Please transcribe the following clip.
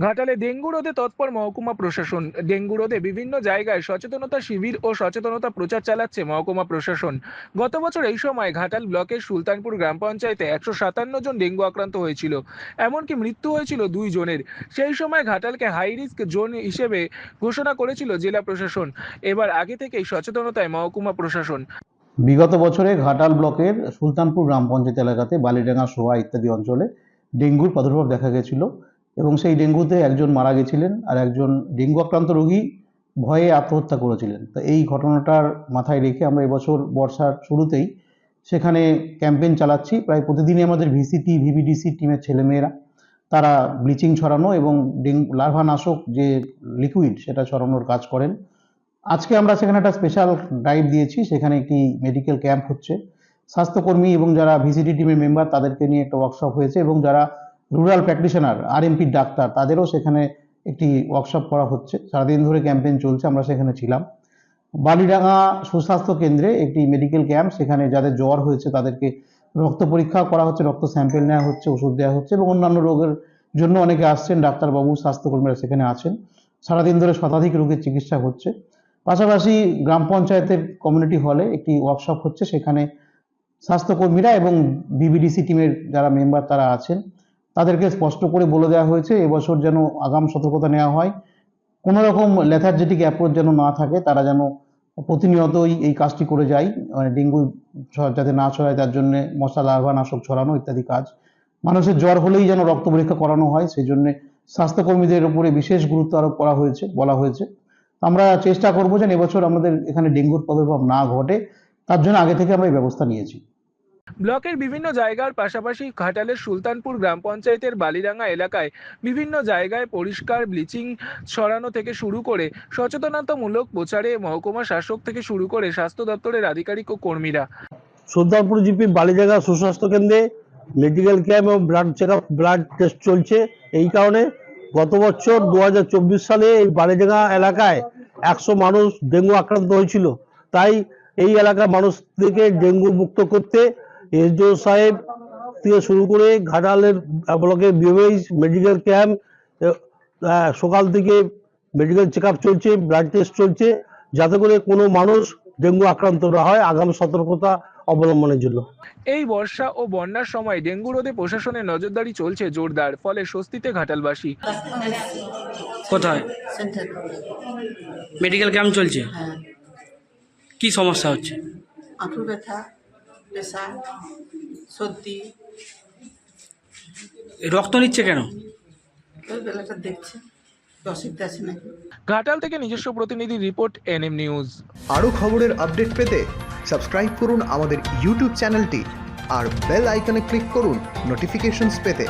ঘাটালে ডেঙ্গু রোধে তৎপর মহকুমা প্রশাসন। ডেঙ্গু রোধে বিভিন্ন জায়গায় সচেতনতা শিবির ও সচেতনতা প্রচার চালাচ্ছে মহকুমা প্রশাসন। গত বছর এই সময় ঘাটাল ব্লকের সুলতানপুর গ্রাম পঞ্চায়েতে একশো সাতান্ন জন ডেঙ্গু আক্রান্ত হয়েছিল। এমনকি মৃত্যু হয়েছিল দুই জনের। সেই সময় ঘাটালকে হাই রিস্ক জোন হিসেবে ঘোষণা করেছিল জেলা প্রশাসন। এবার আগে থেকেই সচেতনতায় মহকুমা প্রশাসন। বিগত বছরে ঘাটাল ব্লকের সুলতানপুর গ্রাম পঞ্চায়েত এলাকাতে বালিডাঙ্গা সোহা ইত্যাদি অঞ্চলে ডেঙ্গুর প্রাদুর্ভাব দেখা গেছিল। এবং সেই ডেঙ্গুতে একজন মারা গেছিলেন আর একজন ডেঙ্গু আক্রান্ত রোগী ভয়ে আত্মহত্যা করেছিলেন। তো এই ঘটনাটার মাথায় রেখে আমরা এবছর বর্ষার শুরুতেই সেখানে ক্যাম্পেইন চালাচ্ছি। প্রায় প্রতিদিনই আমাদের ভিসিটি ভিভিডিসি টিমের ছেলেমেয়েরা, তারা ব্লিচিং ছড়ানো এবং ডেঙ্গু লার্ভা নাশক যে লিকুইড, সেটা ছড়ানোর কাজ করেন। আজকে আমরা সেখানে একটা স্পেশাল ড্রাইভ দিয়েছি। সেখানে একটি মেডিকেল ক্যাম্প হচ্ছে। স্বাস্থ্যকর্মী এবং যারা ভিসিটি টিমের মেম্বার, তাদেরকে নিয়ে একটা ওয়ার্কশপ হয়েছে এবং যারা রুরাল প্র্যাকটিশনার আর আরএমপির ডাক্তার, তাদেরও সেখানে একটি ওয়ার্কশপ করা হচ্ছে। সারাদিন ধরে ক্যাম্পেইন চলছে, আমরা সেখানে ছিলাম। বালিডাঙ্গা সুস্বাস্থ্য কেন্দ্রে একটি মেডিকেল ক্যাম্প সেখানে যাদের জ্বর হয়েছে তাদেরকে রক্ত পরীক্ষা করা হচ্ছে, রক্ত স্যাম্পেল নেওয়া হচ্ছে, ওষুধ দেওয়া হচ্ছে এবং অন্যান্য রোগের জন্য অনেকে আসছেন, ডাক্তারবাবু, স্বাস্থ্যকর্মীরা সেখানে আছেন। সারাদিন ধরে শতাধিক রোগের চিকিৎসা হচ্ছে। পাশাপাশি গ্রাম পঞ্চায়েতের কমিউনিটি হলে একটি ওয়ার্কশপ হচ্ছে, সেখানে স্বাস্থ্যকর্মীরা এবং বিবিডিসি টিমের যারা মেম্বার তারা আছেন। তাদেরকে স্পষ্ট করে বলে দেওয়া হয়েছে, এবছর যেন আগাম সতর্কতা নেওয়া হয়। কোনো রকম লেথার্জেটিক অ্যাপ্রোচ যেন না থাকে, তারা যেন প্রতিনিয়তই এই কাজটি করে যায় মানে ডেঙ্গু যাতে না ছড়ায়, তার জন্য মশা, লার্ভা, নাশক ছড়ানো ইত্যাদি কাজ। মানুষের জ্বর হলেই যেন রক্ত পরীক্ষা করানো হয়, সেই জন্য স্বাস্থ্যকর্মীদের উপরে বিশেষ গুরুত্ব আরোপ করা হয়েছে, বলা হয়েছে। আমরা চেষ্টা করব যেন এবছর আমাদের এখানে ডেঙ্গুর প্রাদুর্ভাব না ঘটে, তার জন্য আগে থেকে আমরা এই ব্যবস্থা নিয়েছি। ব্লকের বিভিন্ন জায়গার পাশাপাশি ঘাটালের সুলতানপুর গ্রাম পঞ্চায়েতের বালিরাঙ্গা এলাকায় বিভিন্ন জায়গায় পরিষ্কার ব্লিচিং ছড়ানো থেকে শুরু করে সচেতনতামূলক প্রচারে মহকুমা শাসক থেকে শুরু করে স্বাস্থ্য দপ্তরের আধিকারিক ও কর্মীরা। সুলতানপুর জিপি বালিজায়গা সুস্বাস্থ্য কেন্দ্রে মেডিকেল ক্যাম্প এবং ব্লাড চেক ব্লাড টেস্ট চলছে। এই কারণে গত বছর দু হাজার চব্বিশ সালে এই বালিজাঙ্গা এলাকায় একশো মানুষ ডেঙ্গু আক্রান্ত হয়েছিল। তাই এই এলাকার মানুষদেরকে ডেঙ্গু মুক্ত করতে এসডিও সাহেব থেকে শুরু করে ঘাটালের ব্লকের বিএমএইচ মেডিকেল ক্যাম্প সকাল থেকে মেডিকেল চেক আপ চলছে ব্লাড টেস্ট চলছে যাতে করে কোনো মানুষ ডেঙ্গু আক্রান্ত না হয় আগাম সতর্কতা অবলম্বনের জন্য। এই বর্ষা ও বন্যার সময় ডেঙ্গু রোধে প্রশাসনের নজরদারি চলছে জোরদার ফলে স্বস্তিতে ঘাটালবাসী। কোথায়? মেডিকেল ক্যাম্প চলছে? হ্যাঁ। কি সমস্যা হচ্ছে? আঁটু ব্যথা। প্রেশার সর্দি। রক্ত নিচ্ছে কেন? ওই বেলাটা দেখছে। অসুবিধা আছে নাকি? ঘাটাল থেকে নিজস্ব প্রতিনিধি রিপোর্ট এনএম নিউজ। আরও খবরের আপডেট পেতে সাবস্ক্রাইব করুন আমাদের ইউটিউব চ্যানেলটি আর বেল আইকনে ক্লিক করুন নোটিফিকেশনস পেতে।